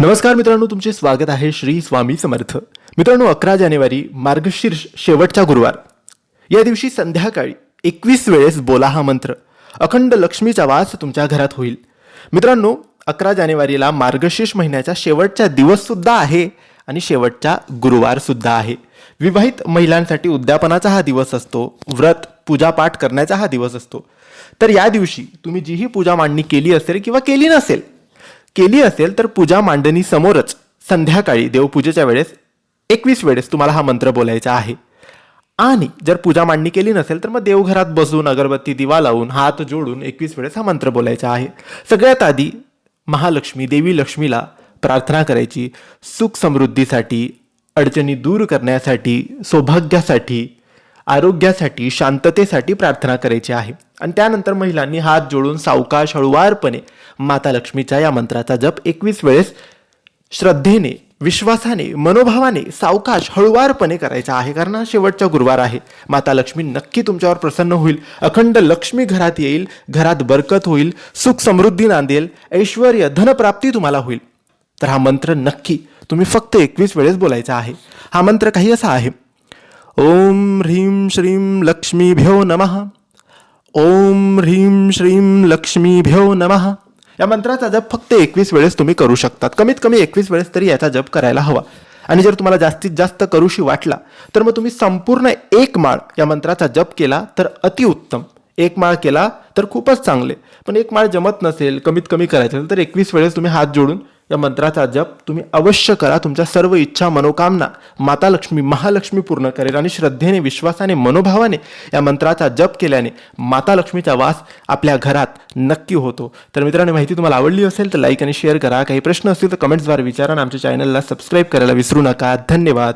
नमस्कार मित्रांनो तुमचे स्वागत आहे श्री स्वामी समर्थ. मित्रांनो अकरा जानेवारी मार्गशीर्ष शेवटचा गुरुवार. या दिवशी संध्याकाळी एकवीस वेळेस बोला हा मंत्र. अखंड लक्ष्मीचा वास तुमच्या घरात होईल. मित्रांनो अकरा जानेवारीला मार्गशीर्ष महिन्याचा शेवटचा दिवससुद्धा आहे आणि शेवटचा गुरुवारसुद्धा आहे. विवाहित महिलांसाठी उद्यापनाचा हा दिवस असतो व्रत पूजापाठ करण्याचा हा दिवस असतो. तर या दिवशी तुम्ही जीही पूजा मांडणी केली असेल किंवा केली नसेल केली असेल तर पूजा मांडणी समोरच. संध्याकाळी देवपूजेच्या वेळेस एकवीस वेळेस तुम्हाला हा मंत्र बोलायचा आहे. आणि जर पूजा मांडणी केली नसेल तर मग देवघरात बसून अगरबत्ती दिवा लावून हात जोडून एकवीस वेळेस हा मंत्र बोलायचा आहे. सगळ्यात आधी महालक्ष्मी देवी लक्ष्मीला प्रार्थना करायची. सुख समृद्धीसाठी अडचणी दूर करण्यासाठी सौभाग्यासाठी आरोग्यासाठी शांततेसाठी प्रार्थना करायची आहे. आणि त्यानंतर महिलांनी हात जोडून सावकाश हळुवारपणे माता लक्ष्मीच्या या मंत्राचा जप एकवीस वेळेस श्रद्धेने विश्वासाने मनोभावाने सावकाश हळुवारपणे करायचा आहे. कारण हा शेवटचा गुरुवार आहे. माता लक्ष्मी नक्की तुमच्यावर प्रसन्न होईल. अखंड लक्ष्मी घरात येईल. घरात बरकत होईल. सुख समृद्धी नांदेल. ऐश्वर धनप्राप्ती तुम्हाला होईल. तर हा मंत्र नक्की तुम्ही फक्त एकवीस वेळेस बोलायचा आहे. हा मंत्र काही असा आहे. ओम ह्रीं श्रीं लक्ष्मीभ्यो नमः। ओम ह्रीं श्रीं लक्ष्मीभ्यो नमः। या मंत्राचा जप फक्त एकवीस वेळेस तुम्ही करू शकतात. कमीत कमी एकवीस वेळेस तरी याचा जप करायला हवा. आणि जर तुम्हाला जास्तीत जास्त करूशी वाटला तर मग तुम्ही संपूर्ण एक माळ या मंत्राचा जप केला तर अतिउत्तम एक माळ केला तर खूपच चांगले. पण एक माळ जमत नसेल कमीत कमी करायचं असेल तर एकवीस वेळेस तुम्ही हात जोडून या मंत्राचा जप तुम्ही अवश्य करा. तुमच्या सर्व इच्छा मनोकामना माता लक्ष्मी महालक्ष्मी पूर्ण करेल आणि श्रद्धेने विश्वासाने मनोभावाने या मंत्राचा जप केल्याने माता लक्ष्मीचा वास आपल्या घरात नक्की होतो. तर मित्रांनो माहिती तुम्हाला आवडली असेल तर लाईक आणि शेअर करा. काही प्रश्न असतील तर कमेंट्सद्वारे विचारा आणि आमच्या चॅनलला सबस्क्राईब करायला विसरू नका. धन्यवाद.